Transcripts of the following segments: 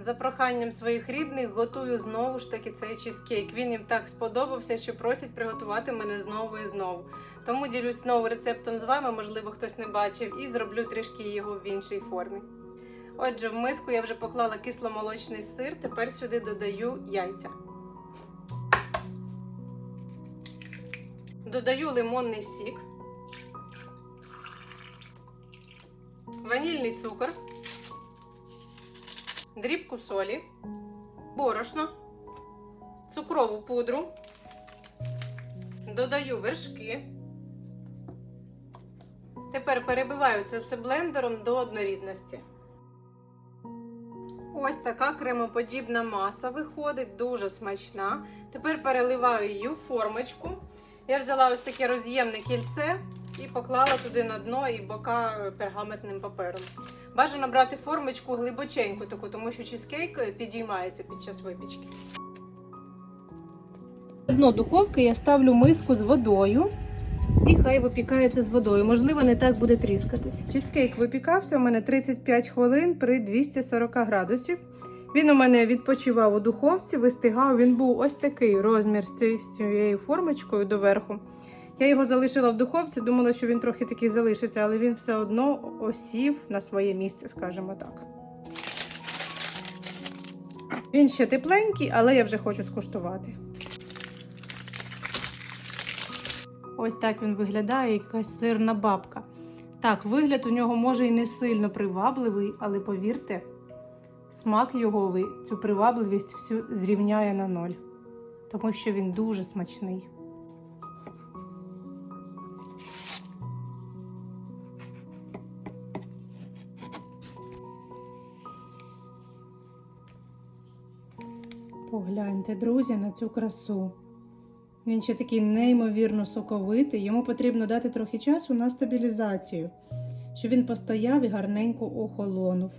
За проханням своїх рідних готую знову ж таки цей чизкейк. Він їм так сподобався, що просять приготувати мене знову і знову. Тому ділюсь знову рецептом з вами, можливо, хтось не бачив, і зроблю трішки його в іншій формі. Отже, в миску я вже поклала кисломолочний сир, тепер сюди додаю яйця. Додаю лимонний сік, ванільний цукор, дрібку солі, борошно, цукрову пудру, додаю вершки. Тепер перебиваю це все блендером до однорідності. Ось така кремоподібна маса виходить, дуже смачна. Тепер переливаю її в формочку. Я взяла ось таке роз'ємне кільце і поклала туди на дно і бока пергаментним папером. Бажано брати формочку глибоченьку таку, тому що чизкейк підіймається під час випічки. Дно духовки я ставлю миску з водою. І хай випікається з водою. Можливо, не так буде тріскатись. Чизкейк випікався у мене 35 хвилин при 240 градусів. Він у мене відпочивав у духовці, вистигав. Він був ось такий розмір з цією- формочкою доверху. Я його залишила в духовці, думала, що він трохи такий залишиться, але він все одно осів на своє місце, скажімо так. Він ще тепленький, але я вже хочу скуштувати. Ось так він виглядає, якась сирна бабка. Так, вигляд у нього може і не сильно привабливий, але повірте, смак його цю привабливість всю зрівняє на ноль, тому що він дуже смачний. Погляньте, друзі, на цю красу. Він ще такий неймовірно соковитий. Йому потрібно дати трохи часу на стабілізацію, щоб він постояв і гарненько охолонув.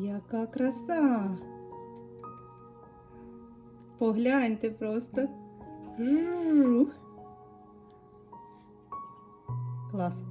Яка краса! Погляньте просто. Клас.